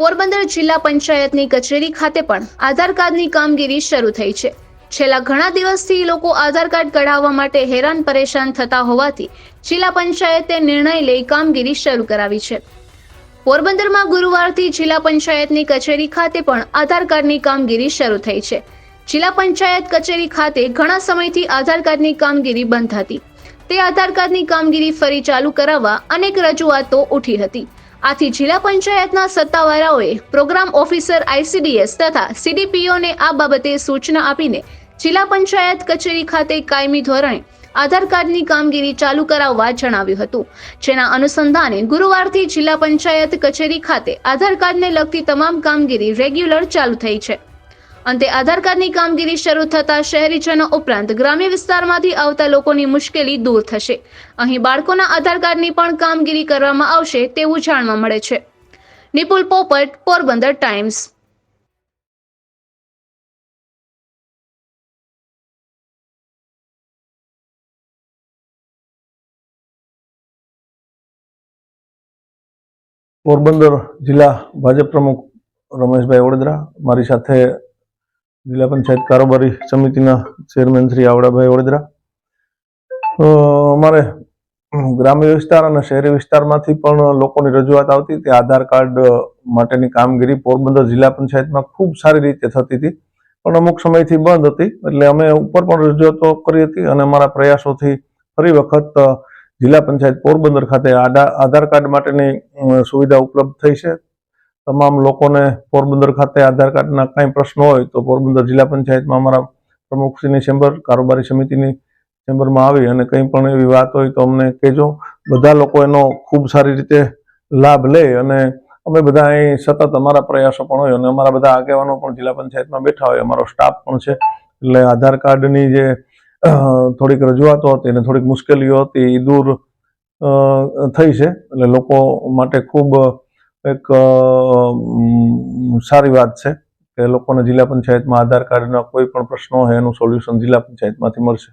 પોરબંદર જિલ્લા પંચાયતની કચેરી ખાતે પણ આધાર કાર્ડની કામગીરી શરૂ થઈ છે. છેલ્લા ઘણા દિવસથી લોકો આધાર કાર્ડ કઢાવવા માટે હેરાન પરેશાન થતા હોવાથી જિલ્લા પંચાયતે નિર્ણય લઈ કામગીરી શરૂ કરાવી છે. પોરબંદરમાં ગુરુવારથી જિલ્લા પંચાયતની કચેરી ખાતે પણ આધાર કાર્ડની કામગીરી શરૂ થઈ છે. જિલ્લા પંચાયત કચેરી ખાતે ઘણા સમયથી આધાર કાર્ડની કામગીરી બંધ હતી. તે આધાર કાર્ડની કામગીરી ફરી ચાલુ કરાવવા અનેક રજૂઆતો ઉઠી હતી. આથી જિલ્લા પંચાયતના સત્તાવાળાઓએ પ્રોગ્રામ ઓફિસર આઈસીડીએસ તથા સીડીપીઓને આ બાબતે સૂચના આપીને જિલ્લા પંચાયત કચેરી ખાતે કાયમી ધોરણે આધાર કાર્ડની કામગીરી ચાલુ કરાવવા જણાવ્યું હતું, જેના અનુસંધાને ગુરુવારથી જિલ્લા પંચાયત કચેરી ખાતે આધાર કાર્ડને લગતી તમામ કામગીરી રેગ્યુલર ચાલુ થઈ છે. અંતે આધાર કાર્ડની કામગીરી શરૂ થતા શહેરીજનો ઉપરાંત ગ્રામ્ય વિસ્તારમાંથી આવતા લોકોની મુશ્કેલી દૂર થશે. અહીં બાળકોના આધાર કાર્ડની પણ કામગીરી કરવામાં આવશે તેવું જાણવા મળે છે. નિપુલ પોપટ, પોરબંદર ટાઈમ્સ. પોરબંદર જિલ્લા ભાજપ પ્રમુખ રમેશભાઈ વડોદરા, મારી સાથે જિલ્લા પંચાયત કારોબારી સમિતિના ચેરમેન શ્રી આવડાભાઈ વડોદરા. અમારે ગ્રામ્ય વિસ્તાર અને શહેરી વિસ્તારમાંથી પણ લોકોની રજૂઆત આવતી તે આધાર કાર્ડ માટેની કામગીરી પોરબંદર જિલ્લા પંચાયતમાં ખૂબ સારી રીતે થતી હતી. પણ અમુક સમયથી બંધ હતી. એટલે અમે ઉપર પણ રજૂઆતો કરી હતી અને અમારા પ્રયાસોથી ફરી વખત જિલ્લા પંચાયત પોરબંદર ખાતે આધાર કાર્ડ માટેની સુવિધા ઉપલબ્ધ થઈ છે. તમામ લોકોને પોરબંદર ખાતે આધાર કાર્ડના કાંઈ પ્રશ્નો હોય તો પોરબંદર જિલ્લા પંચાયતમાં અમારા પ્રમુખશ્રીની ચેમ્બર, કારોબારી સમિતિની ચેમ્બરમાં આવી અને કંઈ પણ એવી વાત હોય તો અમને કહેજો. બધા લોકો એનો ખૂબ સારી રીતે લાભ લે અને અમે બધા અહીં સતત અમારા પ્રયાસો પણ હોય અને અમારા બધા આગેવાનો પણ જિલ્લા પંચાયતમાં બેઠા હોય, અમારો સ્ટાફ પણ છે. એટલે આધાર કાર્ડની જે થોડીક રજૂઆતો હતી અને થોડીક મુશ્કેલીઓ હતી એ દૂર થઈ છે. એટલે લોકો માટે ખૂબ એક સારી વાત છે કે લોકોને જિલ્લા પંચાયતમાં આધાર કાર્ડના કોઈ પણ પ્રશ્નો હોય એનું સોલ્યુશન જિલ્લા પંચાયતમાંથી મળશે.